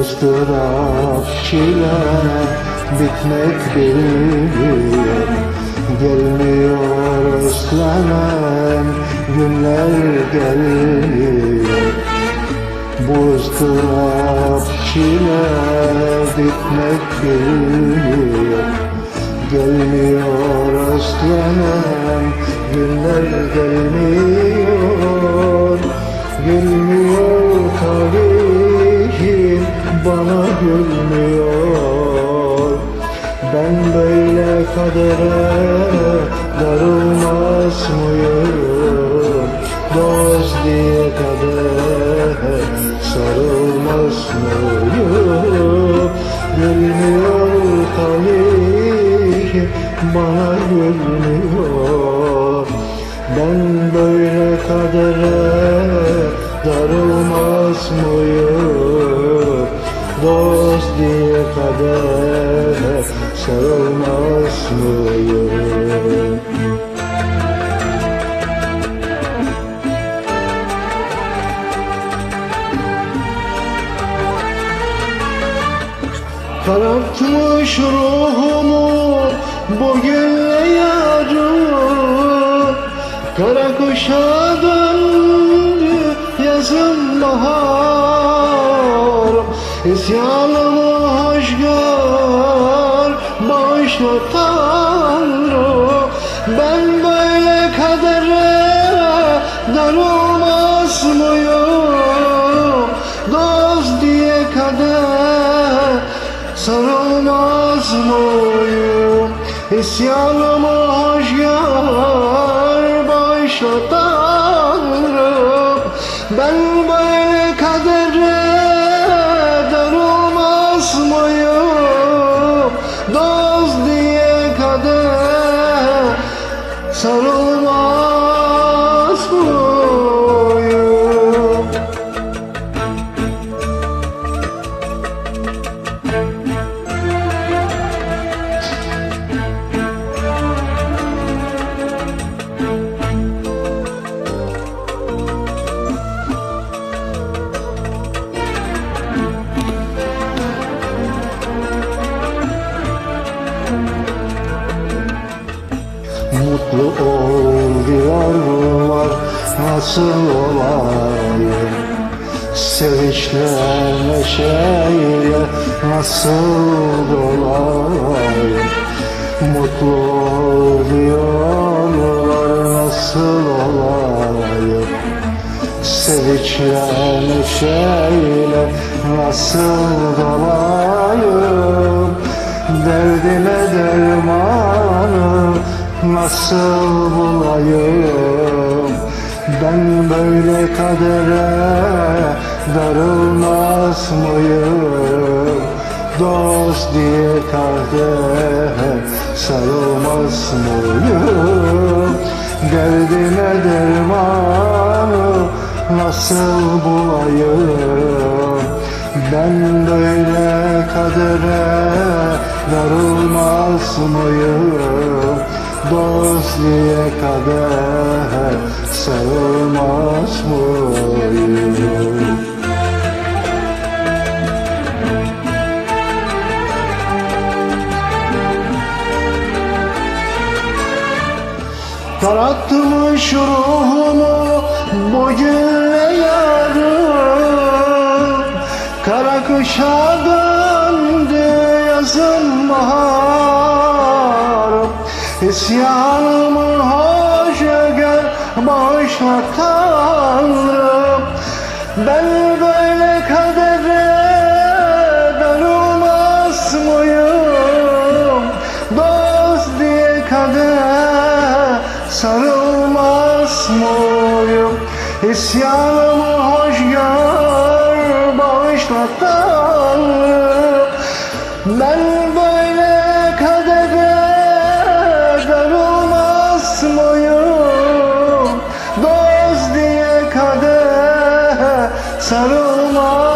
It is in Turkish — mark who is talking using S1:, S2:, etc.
S1: ıstırap çile bitmek bilmiyor. Gelmiyor özlenen günler gelmiyor Bu ıstırap çile bitmek bilmiyor. Gelmiyor özlenen günler gelmiyor Gülmüyor tarihim bana gülmüyor. Ben böyle kadere darılmaz mıyım? Dost diye kadere sarılmaz mıyım? Gülmüyor talihim bana gülmüyor. Ben böyle kadere darılmaz Dost diye kadere sarılmaz mıyım Karartmış ruhumu bugünle yarın. Kara kuşa döndü yazın bahar. İsyanımı darılmaz mıyım Dost diye kader sarılmaz mıyım İsyanımı hoş gör bağışla Tanrım Ben böyle kadere darılmaz mıyım Dost diye kader sarılmaz mıyım nasıl olayım Sevinçle neşeyle nasıl dolayım Mutlu ol diyorlar nasıl olayım Sevinçle neşeyle nasıl dolayım Derdime dermanı nasıl bulayım Ben böyle kadere darılmaz mıyım? Dost diye kader sarılmaz mıyım? Derdime dermanı nasıl bulayım? Ben böyle kadere darılmaz mıyım Dost diye kader sarılmaz mıyım Karartmış ruhumu bugünle yarın. Kara kışa döndü yazın bahar İsyanımı hoş gör bağışla Tanrım Ben böyle kadere darılmaz mıyım? Dost diye kader sarılmaz mıyım? İsyanımı hoş gör bağışla Tanrım Ben sarılma